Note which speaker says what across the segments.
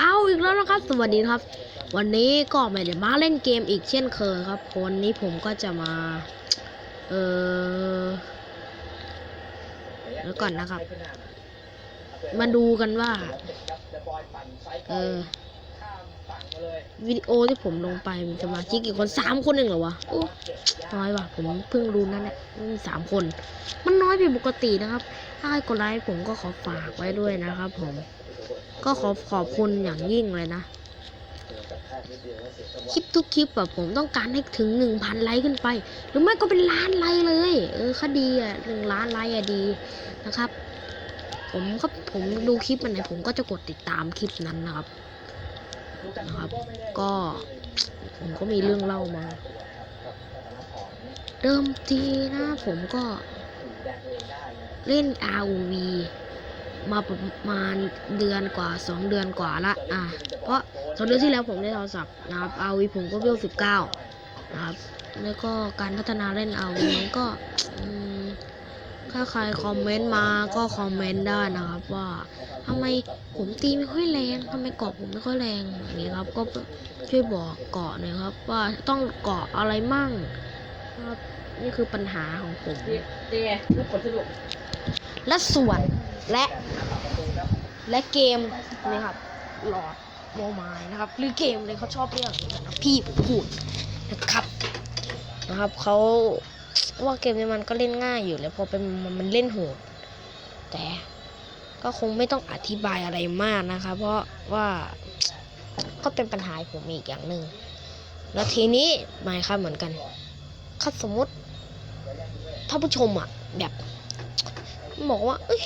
Speaker 1: เอาอีกแล้วนะครับ สวัสดีครับ วันนี้ก็ไม่ได้มาเล่นเกมอีกเช่นเคยครับวันนี้ผมก็จะมา เออแล้วก่อนนะครับ มาดูกันว่า เออวิดีโอที่ผมลงไปมีสมาชิกกี่คนสามคนเองเหรอวะโอ้น้อยว่ะผมเพิ่งรู้นั่นแหละสามคน มันน้อยผิดปกตินะครับ ถ้าใครกดไลค์ผมก็ขอฝากไว้ด้วยนะครับผม ก็ขอขอบคุณอย่างยิ่งเลยนะ คลิปทุกคลิปแบบผมต้องการให้ถึงหนึ่งพันไลค์ขึ้นไป หรือไม่ก็เป็นล้านไลค์เลย เออคดีอะหนึ่งล้านไลค์อะดีนะครับ ผมก็ผมดูคลิปมันไหนผมก็จะกดติดตามคลิปนั้นนะครับนะครับ ก็ผมก็มีเรื่องเล่ามาเริ่มทีนะผมก็เล่น ROV มาประมาณเดือนกว่า 2 เดือนกว่าละอะเพราะสองเดือนที่แล้วผมได้โทรศัพท์นะครับ ROV ผมก็เวล19นะครับแล้วก็การพัฒนาเล่น ROV มันก็อืมถ้าใครคอมเมนต์มาก็คอมเมนต์ได้นะครับว่าทำไมผมตีไม่ค่อยแรงทำไมเกาะผมไม่ค่อยแรงอย่างนี้ครับก็ช่วยบอกเกาะหน่อยครับ ว่าต้องเกาะอะไรมั่งนะครับนี่คือปัญหาของผม
Speaker 2: เจ๊ลูกคนสนุก
Speaker 1: และส่วน และและเกมนี่ครับหลอดโมไมายนะครับ หรือเกมเลยเขาชอบเรื่องนะพี่ผมพูดนะครับนะครับเขาว่าเกมนี้มันก็เล่นง่ายอยู่แล้วพอเป็นมันเล่นโหด แต่ก็คงไม่ต้องอธิบายอะไรมากนะคะ เพราะว่าก็เป็นปัญหาผมอีกอย่างหนึ่งแล้วทีนี้ไม่ครับเหมือนกันถ้าสมมติท่าผู้ชมอะแบบ บอกว่า เอ้ย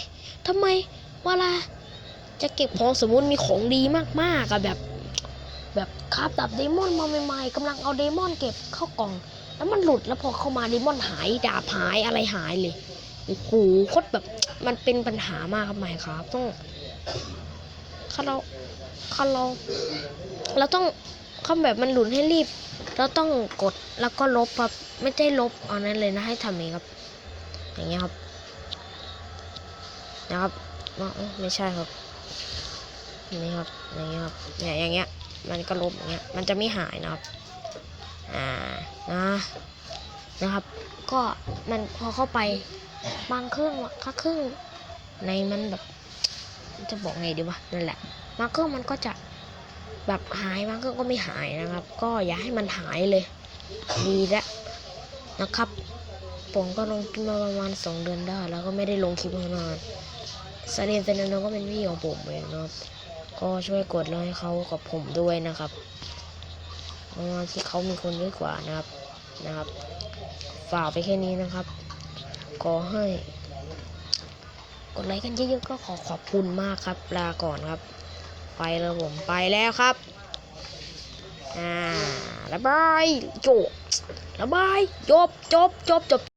Speaker 1: ทำไมเวลาจะเก็บของสมมุติมีของดีมากๆอะแบบ แบบคาบดับเดมอนมาใหม่ๆกำลังเอาเดมอนเก็บเข้ากล่อง แล้วมันหลุดแล้วพอเข้ามาเดมอนหายดาบหายอะไรหายเลยโอ้โหโคตรแบบมันเป็นปัญหามากครับหมายครับ ต้องถ้าเราถ้าเราเราต้องคำแบบมันหลุดให้รีบ เราต้องกดแล้วก็ลบครับไม่ได้ลบเอานั้นเลยนะให้ทำเองครับ อย่างเงี้ยครับ นะครับไม่ใช่ครับนี่ครับอย่างเงี้ยครับเนี่ยอย่างเงี้ยมันก็ลบอย่างเงี้ยมันจะไม่หายนะครับอ่านะนะครับ ก็มันพอเข้าไปบางเครื่องว่ะถ้าเครื่องในมันแบบ จะบอกไงดีวะนั่นแหละบางเครื่องมันก็จะแบบหายบางเครื่องก็ไม่หายนะครับ ก็อย่าให้มันหายเลย ดีแล้วนะครับผมก็ลงคลิปมาประมาณสองเดือนได้ แล้วก็ไม่ได้ลงคลิปมานาน ซาเดนเซนโนก็เป็นพี่ของผมเองนะครับ ก็ช่วยกดไลค์เขากับผมด้วยนะครับเพราะว่าที่เขามีคนเยอะกว่านะครับนะครับ ฝากไปแค่นี้นะครับ ขอให้ กดไลค์กันเยอะๆก็ขอขอบคุณมากครับลาก่อนครับ ไปแล้วผมไปแล้วครับอ่าระบายจบระบายจบจบจบจบ